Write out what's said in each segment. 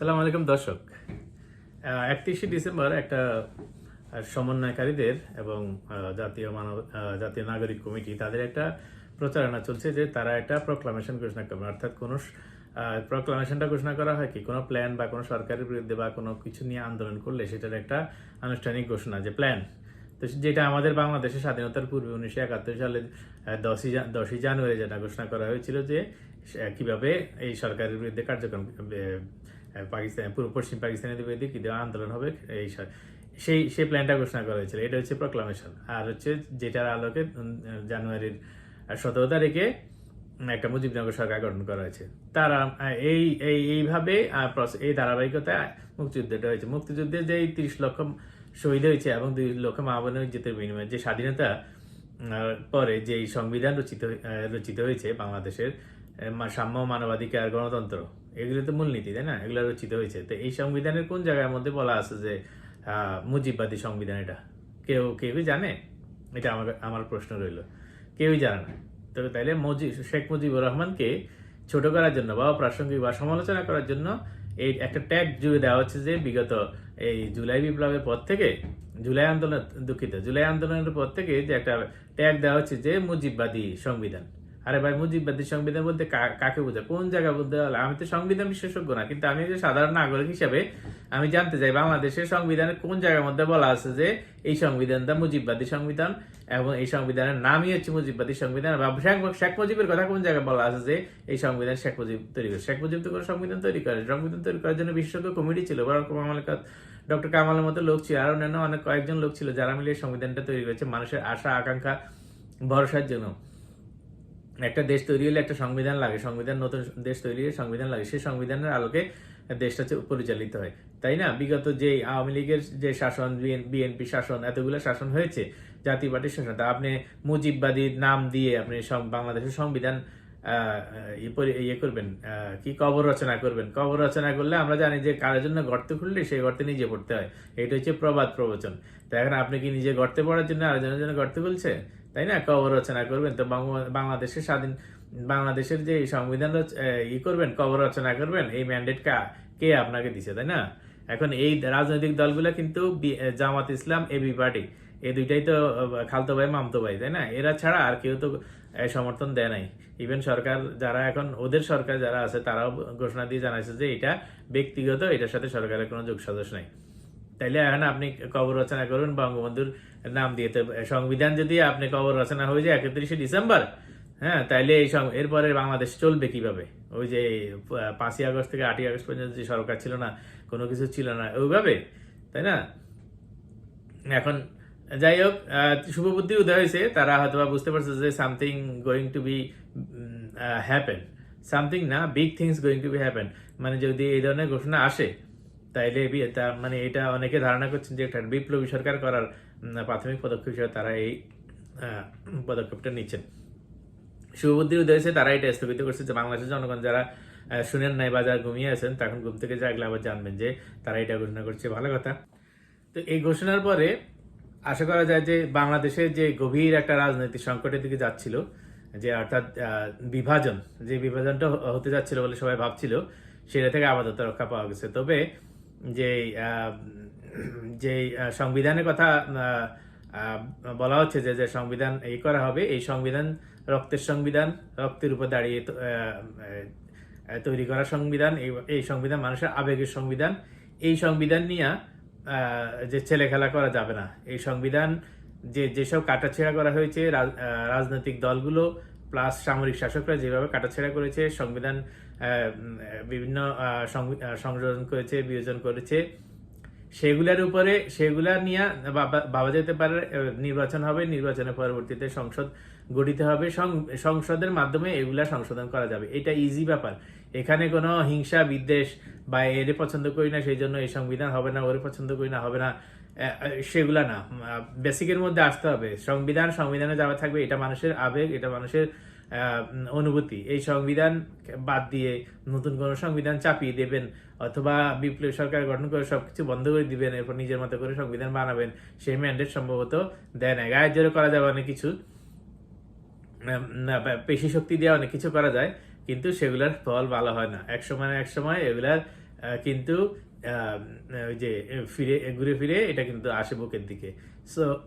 সালাম আলাইকুম, দর্শক। একত্রিশে ডিসেম্বর একটা সমন্বয়কারীদের এবং জাতীয় মানব জাতীয় নাগরিক কমিটি, তাদের একটা প্রচারণা চলছে যে তারা একটা প্রোক্লামেশন ঘোষণা করবে অর্থাৎ কোনো প্রোক্লামেশনটা ঘোষণা করা হয় কি? কোনো প্ল্যান বা কোনো সরকারের বিরুদ্ধে বা কোনো কিছু নিয়ে আন্দোলন করলে সেটার একটা আনুষ্ঠানিক ঘোষণা, যে প্ল্যান তো যেটা আমাদের বাংলাদেশের স্বাধীনতার পূর্বে উনিশশো একাত্তর সালে দশই দশই জানুয়ারি যেটা ঘোষণা করা হয়েছিল যে কীভাবে এই সরকারের বিরুদ্ধে কার্যক্রম পাকিস্তান, পূর্ব পশ্চিম পাকিস্তানের বিরুদ্ধে কি দেওয়া আন্দোলন হবে এই সেই সেই প্ল্যানটা ঘোষণা করা হয়েছিল। এটা হচ্ছে প্রক্লামেশন আর হচ্ছে যেটার আলোকে জানুয়ারির সতেরো তারিখে একটা মুজিবনগর সরকার গঠন করা হয়েছে। তারা, এই এই, এইভাবে এই ধারাবাহিকতায় মুক্তিযুদ্ধটা হয়েছে। মুক্তিযুদ্ধে যে তিরিশ লক্ষ শহীদ হয়েছে এবং দুই লক্ষ মা বোনের ইজ্জতের বিনিময়ে যে স্বাধীনতা পরে যে সংবিধান রচিত হয়ে- রচিত হয়েছে বাংলাদেশের সাম্য মানবাধিকার গণতন্ত্র এগুলো তো মূলনীতি, তাই না? এগুলো রচিত হয়েছে। তো এই সংবিধানের কোন জায়গার মধ্যে বলা আছে যে মুজিববাদী সংবিধান এটা? কেউ কেউ কি জানে? এটা আমার আমার প্রশ্ন রইল। কেউই জানে না। তবে তাইলে মজি, শেখ মুজিবুর রহমানকে ছোট করার জন্য বা প্রাসঙ্গিক বা সমালোচনা করার জন্য এই একটা ট্যাগ জুড়ে দেওয়া হচ্ছে যে, বিগত এই জুলাই বিপ্লবের পর থেকে, জুলাই আন্দোলন, দুঃখিত, জুলাই আন্দোলনের পর থেকে যে একটা ট্যাগ দেওয়া হচ্ছে যে, মুজিববাদী সংবিধান। আরে ভাই মুজিববাদী সংবিধান বলতে কাকে বোঝায়? কোন জায়গা বলতে হলে আমি তো সংবিধান বিশেষজ্ঞ না, কিন্তু আমি যে সাধারণ নাগরিক হিসাবে আমি জানতে চাই বাংলাদেশের সংবিধানের কোন জায়গার মধ্যে বলা আছে যে এই সংবিধানটা মুজিববাদী সংবিধান এবং এই সংবিধানের নামই হচ্ছে মুজিববাদী সংবিধান বা শেখ মুজিবের কথা কোন জায়গায় বলা আছে যে এই সংবিধান শেখ মুজিব তৈরি করে? শেখ মুজিব তো কোনো সংবিধান তৈরি করে, সংবিধান তৈরি করার জন্য বিশেষজ্ঞ কমিটি ছিল বড় কামাল ডক্টর কামালের মতো লোক ছিল, আর অন্যান্য অনেক কয়েকজন লোক ছিল যারা মিলে এই সংবিধানটা তৈরি করেছে, মানুষের আশা, আকাঙ্ক্ষা, ভরসার জন্য। একটা দেশ তৈরি হলে একটা সংবিধান লাগে, সংবিধান নতুন দেশ তৈরি হলে সংবিধান লাগে। সেই সংবিধানের আলোকে দেশটা পরিচালিত হয়। তাই না? বিগত যে আওয়ামী লীগের যে শাসন বিএনপি শাসন, এতগুলো শাসন হয়েছে জাতীয় পার্টির শাসন। তা আপনি মুজিববাদী নাম দিয়ে আপনি বাংলাদেশের সংবিধান ইয়ে ইয়ে করবেন কি কবর রচনা করবেন? কবর রচনা করলে আমরা জানি যে কারোর জন্য গর্ত খুললে সেই গর্তে নিজে পড়তে হয়। এটা হচ্ছে প্রবাদ প্রবচন। তো এখন আপনি কি নিজে গর্তে পড়ার জন্য আরেকজনের জন্য গর্তে খুলছে? তাই না? কবর রচনা করবেন। তো বাংলাদেশের স্বাধীন, বাংলাদেশের যে সংবিধান ই করবেন, কবর রচনা করবেন, এই ম্যান্ডেট কে আপনাকে দিছে, তাই না? এখন এই রাজনৈতিক দলগুলো কিন্তু জামাত ইসলাম এবি পার্টি এই দুইটাই তো খালতো ভাই, মামতো ভাই, তাই না? এরা ছাড়া আর কেউ তো সমর্থন দেয় নাই। ইভেন সরকার যারা এখন, ওদের সরকার যারা আছে, তারাও ঘোষণা দিয়ে জানাইছে যে এটা ব্যক্তিগত, এটার সাথে সরকারের কোনো যোগ সাজস নাই। তাইলে এখন আপনি কবর রচনা করুন, বঙ্গবন্ধুর নাম দিয়ে। তো সংবিধান যদি আপনি কবর রচনা হয়ে যায় একত্রিশে ডিসেম্বর হ্যাঁ তাইলে এই এরপরে বাংলাদেশ চলবে কীভাবে? ওই যে পাঁচই আগস্ট থেকে আটই আগস্ট পর্যন্ত যে সরকার ছিল না, কোনো কিছু ছিল না, ওইভাবে, তাই না? এখন যাই হোক শুভবুদ্ধি উদয় হয়েছে, তারা হয়তো বুঝতে পারছে যে something going to be happen something না big things going to be happen মানে যদি এই ধরনের ঘোষণা আসে তাইলে মানে এটা অনেকে ধারণা করছেন যে একটা বিপ্লবী সরকার করার প্রাথমিক পদক্ষেপ হিসেবে তারা এই পদক্ষেপটা নিচ্ছেন। শুভবুদ্ধির উদয় হয়েছে তারা এটা স্থগিত করছে যে বাংলাদেশের জনগণ যারা শুনেন নাই বা যারা ঘুমিয়ে আছেন, তখন ঘুম থেকে জাগলে আবার জানবেন যে তারা এটা ঘোষণা করছে। ভালো কথা। তো এই ঘোষণার পরে আশা করা যায় যে বাংলাদেশের যে গভীর একটা রাজনৈতিক সংকটের দিকে যাচ্ছিল, যে অর্থাৎ বিভাজন, যে বিভাজনটা হতে যাচ্ছিল বলে সবাই ভাবছিল, সেটা থেকে আপাতত রক্ষা পাওয়া গেছে। তবে যে যে সংবিধানের কথা বলা হচ্ছে যে যে সংবিধান এই করা হবে, এই সংবিধান রক্তের সংবিধান, রক্তের উপর দাঁড়িয়ে তৈরি করা সংবিধান, এই- সংবিধান মানুষের আবেগের সংবিধান, এই সংবিধান নিয়ে যে ছেলে খেলা করা যাবে না। এই সংবিধান, যে, যেসব কাটাছেড়া করা হয়েছে, রাজ- রাজনৈতিক দলগুলো প্লাস সামরিক শাসকরা যেভাবে কাটাছেড়া করেছে, সংবিধান বিভিন্ন সংযোজন করেছে, বিয়োজন করেছে, সেগুলোর উপরে, সেগুলা নিয়ে ভাবা- যেতে পারে নির্বাচন হবে, নির্বাচনের পরবর্তীতে সংসদ গঠিত হবে সংসদের মাধ্যমে এগুলা সংশোধন করা যাবে। এটা ইজি ব্যাপার। এখানে কোনো হিংসা, বিদ্বেষ বা এরে পছন্দ করি না, সেই জন্য এই সংবিধান হবে না, ওরে পছন্দ করি না, হবে না। সেগুলা না। বেসিকের মধ্যে আসতে হবে। সংবিধান, সংবিধানে যাওয়া থাকবে, এটা মানুষের আবেগ, এটা মানুষের অনুভূতি। এই সংবিধান বাদ দিয়ে নতুন কোনো সংবিধান চাপিয়ে দেবেন অথবা বিপ্লবী সরকার গঠন করে সবকিছু বন্ধ করে দিবেন, এরপর নিজের মতো করে সংবিধান বানাবেন, সেই ম্যান্ডেট সম্ভবত দেয় না। গায়ের জোরে করা যাবে অনেক কিছু। পেশি শক্তি দিয়ে অনেক কিছু করা যায়, কিন্তু সেগুলোর ফল ভালো হয় না। এক সময় এক সময় এগুলার কিন্তু যে ফিরে ঘুরে ফিরে এটা কিন্তু আসে বুকের দিকে। সো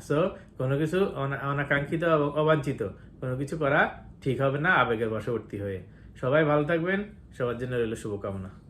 সো কোনো কিছু অনা- অনাকাঙ্ক্ষিত অবাঞ্ছিত, কোনো কিছু করা ঠিক হবে না, আবেগের বশবর্তী হয়ে। সবাই ভালো থাকবেন, সবার জন্য রইল শুভকামনা।